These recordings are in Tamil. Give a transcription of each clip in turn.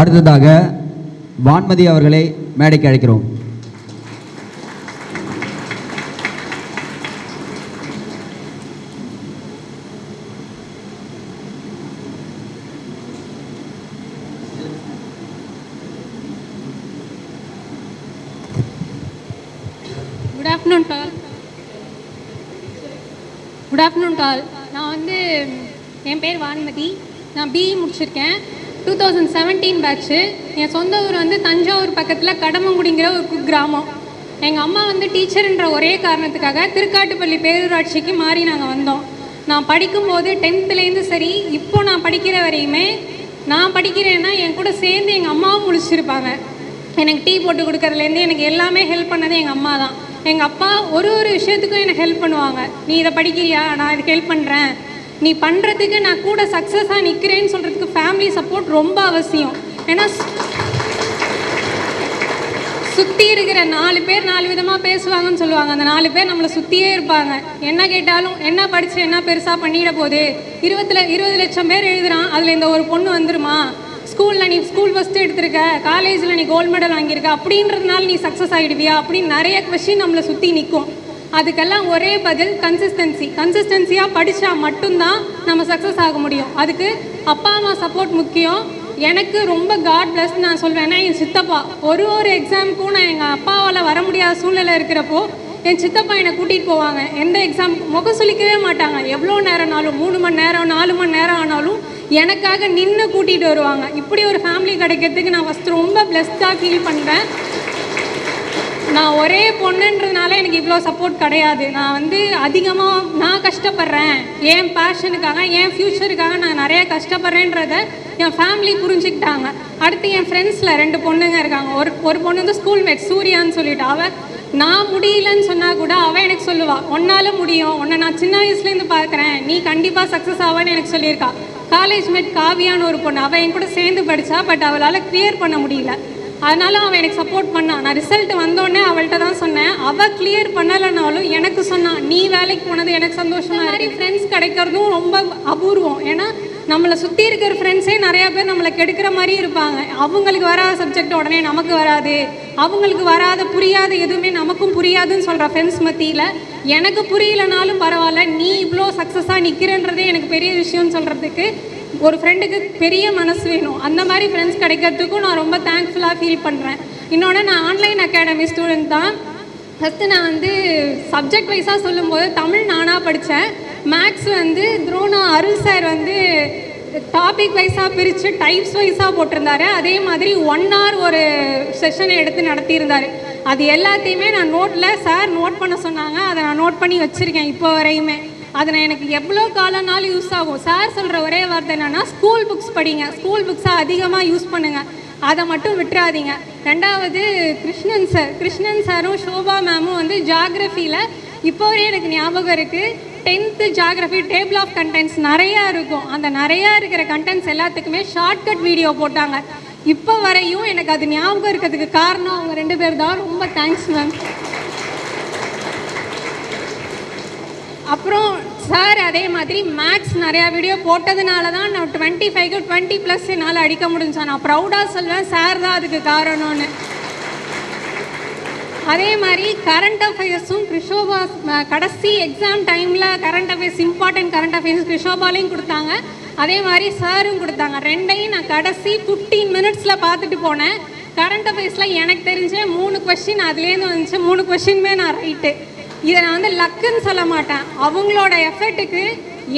அடுத்ததாக வான்மதி அவர்களை மேடைக்கு அழைக்கிறோம். Good afternoon all good afternoon all நான் வந்து என் பேர் வான்மதி. நான் பிஇ முடிச்சிருக்கேன். டூ தௌசண்ட் செவன்டீன் பேட்ச்சு என் சொந்த ஊர் வந்து தஞ்சாவூர் பக்கத்தில் கடமங்குடிங்கிற ஒரு குக்கிராமம் எங்கள் அம்மா வந்து டீச்சருன்ற ஒரே காரணத்துக்காக திருக்காட்டுப்பள்ளி பேரூராட்சிக்கு மாறி நாங்கள் வந்தோம். நான் படிக்கும்போது டென்த்துலேருந்து சரி இப்போ நான் படிக்கிற வரையுமே நான் படிக்கிறேன்னா என் கூட சேர்ந்து எங்கள் அம்மாவும் முழிச்சிருப்பாங்க. எனக்கு டீ போட்டு கொடுக்கறதுலேருந்து எனக்கு எல்லாமே ஹெல்ப் பண்ணது எங்கள் அம்மா தான். எங்கள் அப்பா ஒரு ஒரு விஷயத்துக்கும் எனக்கு ஹெல்ப் பண்ணுவாங்க. நீ இதை படிக்கிறியா? நான் இதுக்கு ஹெல்ப் பண்ணுறேன் நீ பண்ணுறதுக்கு நான் கூட சக்ஸஸாக நிற்கிறேன்னு சொல்கிறதுக்கு ஃபேமிலி சப்போர்ட் ரொம்ப அவசியம். ஏன்னா சுற்றி இருக்கிற நாலு பேர் நாலு விதமாக பேசுவாங்கன்னு சொல்லுவாங்க. அந்த நாலு பேர் நம்மளை சுற்றியே இருப்பாங்க. என்ன கேட்டாலும் என்ன படித்து என்ன பெருசாக பண்ணிட போகுது இருபத்தில் இருபது லட்சம் பேர் எழுதுகிறான் அதில் இந்த ஒரு பொண்ணு வந்துருமா? ஸ்கூலில் நீ ஸ்கூல் ஃபஸ்ட்டு எடுத்திருக்க. காலேஜில் நீ கோல்டு மெடல் வாங்கியிருக்க. அப்படின்றதுனால நீ சக்ஸஸ் ஆகிடுவியா அப்படின்னு நிறைய கொஷின் நம்மளை சுற்றி நிற்கும் அதுக்கெல்லாம் ஒரே பதில் கன்சிஸ்டன்சி கன்சிஸ்டன்சியாக படித்தா மட்டும்தான் நம்ம சக்ஸஸ் ஆக முடியும். அதுக்கு அப்பா அம்மா சப்போர்ட் முக்கியம். எனக்கு ரொம்ப காட் பிளஸ் நான் சொல்வேன். ஏன்னா என் சித்தப்பா ஒரு ஒரு எக்ஸாமுக்கும் நான் எங்கள் அப்பாவால் வர முடியாத சூழ்நிலை இருக்கிறப்போ என் சித்தப்பா என்னை கூட்டிகிட்டு போவாங்க. எந்த எக்ஸாம் முகம் சுளிக்கவே மாட்டாங்க. எவ்வளோ நேரம்னாலும் மூணு மணி நேரம் நாலு மணி நேரம் ஆனாலும் எனக்காக நின்று கூட்டிகிட்டு வருவாங்க. இப்படி ஒரு ஃபேமிலி கிடைக்கிறதுக்கு நான் ஃபஸ்ட்டு ரொம்ப பிளஸ்டாக ஃபீல் பண்ணுறேன் நான் ஒரே பொண்ணுன்றதுனால எனக்கு இவ்வளோ சப்போர்ட் கிடையாது. நான் வந்து அதிகமாக நான் கஷ்டப்படுறேன். என் பேஷனுக்காக என் ஃப்யூச்சருக்காக நான் நிறைய கஷ்டப்படுறேன்றத என் ஃபேமிலி புரிஞ்சுக்கிட்டாங்க. அடுத்து என் ஃப்ரெண்ட்ஸில் ரெண்டு பொண்ணுங்க இருக்காங்க. ஒரு ஒரு பொண்ணு வந்து ஸ்கூல் மேட் சூர்யான்னு சொல்லிட்டு அவள் நான் முடியலன்னு சொன்னால் கூட அவள் எனக்கு சொல்லுவாள் உன்னால் முடியும். உன்னை நான் சின்ன வயசுலேருந்து பார்க்குறேன். நீ கண்டிப்பாக சக்ஸஸ் ஆவான்னு எனக்கு சொல்லியிருக்கா. காலேஜ் மேட் காவியான்னு ஒரு பொண்ணு. அவள் என் கூட சேர்ந்து படித்தா பட் அவளால் கிளியர் பண்ண முடியல. அதனால அவன் எனக்கு சப்போர்ட் பண்ணான். நான் ரிசல்ட் வந்தோடனே அவள்கிட்ட தான் சொன்னேன். அவள் கிளியர் பண்ணலைனாலும் எனக்கு சொன்னான் நீ வேலைக்கு போனது எனக்கு சந்தோஷமா மாதிரி ஃப்ரெண்ட்ஸ் கிடைக்கிறதும் ரொம்ப அபூர்வம். ஏன்னா நம்மளை சுற்றி இருக்கிற ஃப்ரெண்ட்ஸே நிறையா பேர் நம்மளை கெடுக்கிற மாதிரி இருப்பாங்க. அவங்களுக்கு வராத சப்ஜெக்ட் உடனே நமக்கு வராது. அவங்களுக்கு வராத புரியாத எதுவுமே நமக்கும் புரியாதுன்னு சொல்கிற ஃப்ரெண்ட்ஸ் மத்தியில் எனக்கு புரியலனாலும் பரவாயில்ல நீ இவ்வளோ சக்ஸஸாக நிற்கிறன்றதே எனக்கு பெரிய விஷயம்னு சொல்கிறதுக்கு ஒரு ஃப்ரெண்டுக்கு பெரிய மனசு வேணும். அந்த மாதிரி ஃப்ரெண்ட்ஸ் கிடைக்கிறதுக்கும் நான் ரொம்ப தேங்க்ஃபுல்லாக ஃபீல் பண்ணுறேன் இன்னொன்று நான் ஆன்லைன் அகாடமி ஸ்டூடெண்ட் தான். ஃபஸ்ட்டு நான் வந்து சப்ஜெக்ட் வைஸாக சொல்லும்போது தமிழ் நானாக படித்தேன் மேக்ஸ் வந்து துரோணா அருள் சார் வந்து டாபிக் வைஸாக பிரித்து டைப்ஸ் வைஸாக போட்டிருந்தாரு. அதே மாதிரி ஒன் ஹவர் ஒரு செஷனை எடுத்து நடத்தியிருந்தார். அது எல்லாத்தையுமே நான் நோட்டில் சார் நோட் பண்ண சொன்னாங்க. அதை நான் நோட் பண்ணி வச்சுருக்கேன் இப்போ வரையுமே. அது நான் எனக்கு எவ்வளோ காலம்னாலும் யூஸ் ஆகும். சார் சொல்கிற ஒரே வார்த்தை என்னென்னா ஸ்கூல் புக்ஸ் படிங்க. ஸ்கூல் புக்ஸை அதிகமாக யூஸ் பண்ணுங்கள் அதை மட்டும் விட்டுறாதீங்க. ரெண்டாவது கிருஷ்ணன் சார் கிருஷ்ணன் சாரும் ஷோபா மேமும் வந்து ஜாகிரஃபியில் இப்போ வரையும் எனக்கு ஞாபகம் இருக்குது tenth geography table of contents நிறையா இருக்கும். அந்த நிறையா இருக்கிற கண்டென்ட்ஸ் எல்லாத்துக்குமே ஷார்ட்கட் வீடியோ போட்டாங்க. இப்போ வரையும் எனக்கு அது ஞாபகம் இருக்கிறதுக்கு காரணம் அவங்க ரெண்டு பேர் தான். ரொம்ப தேங்க்ஸ் மேம் அப்புறம் சார் அதே மாதிரி மேக்ஸ் நிறையா வீடியோ போட்டதுனால தான் நான் டுவெண்ட்டி ஃபைவ்க்கு டுவெண்ட்டி ப்ளஸ் என்னால் அடிக்க முடிஞ்சா. நான் ப்ரௌடாக சொல்வேன் சார் தான் அதுக்கு காரணம்னு. அதே மாதிரி கரண்ட் அஃபேர்ஸும் கிருஷோபா கடைசி எக்ஸாம் டைமில் current affairs important current affairs கிருஷோபாலையும் கொடுத்தாங்க. அதே மாதிரி சாரும் கொடுத்தாங்க. ரெண்டையும் நான் கடைசி ஃபிஃப்டீன் மினிட்ஸில் பார்த்துட்டு போனேன். கரண்ட் அஃபேர்ஸில் எனக்கு தெரிஞ்ச மூணு கொஸ்டின் அதுலேருந்து வந்துச்சு. மூணு கொஸ்டினுமே நான் ரைட்டு இதை நான் வந்து லக்குன்னு சொல்ல மாட்டேன். அவங்களோட எஃபர்ட்டுக்கு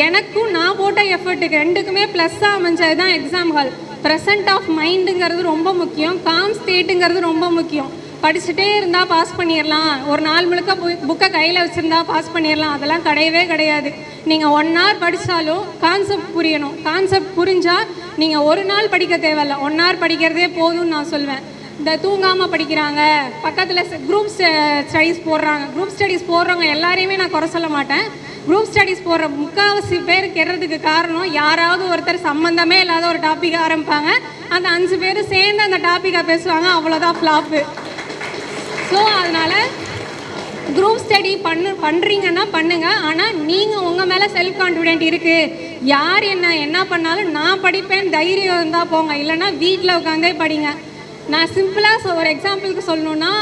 எனக்கும் நான் போட்ட எஃபர்ட்டுக்கு ரெண்டுக்குமே ப்ளஸ்ஸாக அமைஞ்சது தான் எக்ஸாம் ஹால் ப்ரெசன்ட் ஆஃப் மைண்டுங்கிறது ரொம்ப முக்கியம். காம் ஸ்டேட்டுங்கிறது ரொம்ப முக்கியம். படிச்சுட்டே இருந்தால் பாஸ் பண்ணிடலாம் ஒரு நாள் முழுக்க புக்கை கையில் வச்சுருந்தா பாஸ் பண்ணிடலாம் அதெல்லாம் கிடையவே கிடையாது. நீங்கள் ஒன் ஹவர் படித்தாலும் கான்செப்ட் புரியணும். கான்செப்ட் புரிஞ்சால் நீங்கள் ஒரு நாள் படிக்க தேவையில்ல. ஒன் ஹவர் படிக்கிறதே போதும்னு நான் சொல்வேன். இந்த தூங்காமல் படிக்கிறாங்க. பக்கத்தில் குரூப் ஸ்டடீஸ் போடுறாங்க. குரூப் ஸ்டடீஸ் போடுறவங்க எல்லாரையுமே நான் குறை சொல்ல மாட்டேன். குரூப் ஸ்டடீஸ் போடுற முக்கால்வாசி பேர் கெடுறதுக்கு காரணம் யாராவது ஒருத்தர் சம்மந்தமே இல்லாத ஒரு டாபிக் ஆரம்பிப்பாங்க. அந்த அஞ்சு பேர் சேர்ந்து அந்த டாப்பிக்கை பேசுவாங்க. அவ்வளோதான் ஃப்ளாப்பு ஸோ அதனால் குரூப் ஸ்டடி ஸ்டடி பண்ணு பண்ணுறீங்கன்னா பண்ணுங்க. ஆனால் நீங்கள் உங்கள் மேலே செல்ஃப் கான்ஃபிடென்ட் இருக்குது யார் என்ன என்ன பண்ணாலும் நான் படிப்பேன். தைரியம் இருந்தால் போங்க. இல்லைன்னா வீட்டில் உட்காந்தே படிங்க. நான் சிம்பிளாக ஒரு எக்ஸாம்பிளுக்கு சொல்லணுன்னா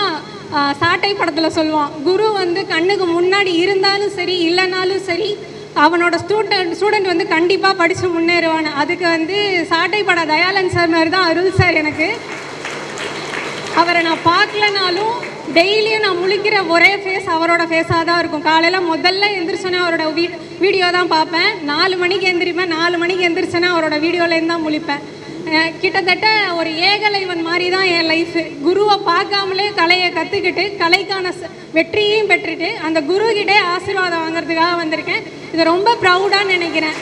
சாட்டை படத்தில் சொல்லுவான் குரு வந்து கண்ணுக்கு முன்னாடி இருந்தாலும் சரி இல்லைனாலும் சரி அவனோட ஸ்டூடெண்ட் ஸ்டூடெண்ட் வந்து கண்டிப்பாக படித்து முன்னேறுவான் அதுக்கு வந்து சாட்டை பட தயாலன் சார் மாதிரி தான் அருள் சார் எனக்கு. அவரை நான் பார்க்கலனாலும் டெய்லியும் நான் முழிக்கிற ஒரே ஃபேஸ் அவரோட ஃபேஸாக தான் இருக்கும். காலையில் முதல்ல எந்திரிச்சோன்னே அவரோட வீ வீடியோ தான் பார்ப்பேன். நாலு மணிக்கு எந்திரிப்பேன். நாலு மணிக்கு எந்திரிச்சேன்னா அவரோட வீடியோலேருந்து தான் முழிப்பேன். கிட்டத்தட்ட ஒரு ஏகலைவன் மாதிரி தான் என் லைஃபு குருவை பார்க்காமலே கலையை கற்றுக்கிட்டு கலைக்கான வெற்றியும் வெற்றியையும் பெற்றுட்டு அந்த குருகிட்டே ஆசீர்வாதம் வாங்குறதுக்காக வந்திருக்கேன். இதை ரொம்ப ப்ரௌடாக நினைக்கிறேன்.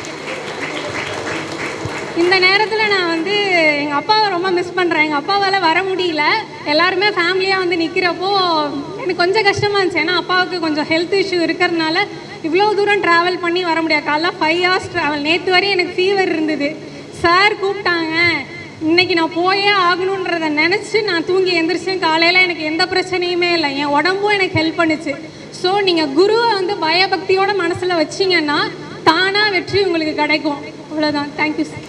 இந்த நேரத்தில் நான் வந்து எங்கள் அப்பாவை ரொம்ப மிஸ் பண்ணுறேன் எங்கள் அப்பாவால் வர முடியல. எல்லாருமே ஃபேமிலியாக வந்து நிற்கிறப்போ எனக்கு கொஞ்சம் கஷ்டமாக இருந்துச்சு. ஏன்னா அப்பாவுக்கு கொஞ்சம் ஹெல்த் இஷ்யூ இருக்கிறதுனால இவ்வளோ தூரம் ட்ராவல் பண்ணி வர முடியாது. காலைல ஃபைவ் ஹவர்ஸ் ட்ராவல் நேற்று வரையும் எனக்கு ஃபீவர் இருந்தது. சார் கூப்பிட்டாங்க. இன்னைக்கு நான் போயே ஆகணுன்றத நினச்சி நான் தூங்கி எந்திரிச்சேன். காலையில் எனக்கு எந்த பிரச்சனையுமே இல்லை. என் உடம்பும் எனக்கு ஹெல்ப் பண்ணுச்சு. ஸோ நீங்கள் குருவை வந்து பயபக்தியோட மனசில் வச்சிங்கன்னா தானாக வெற்றி உங்களுக்கு கிடைக்கும். அவ்வளோதான் தேங்க்யூ சார்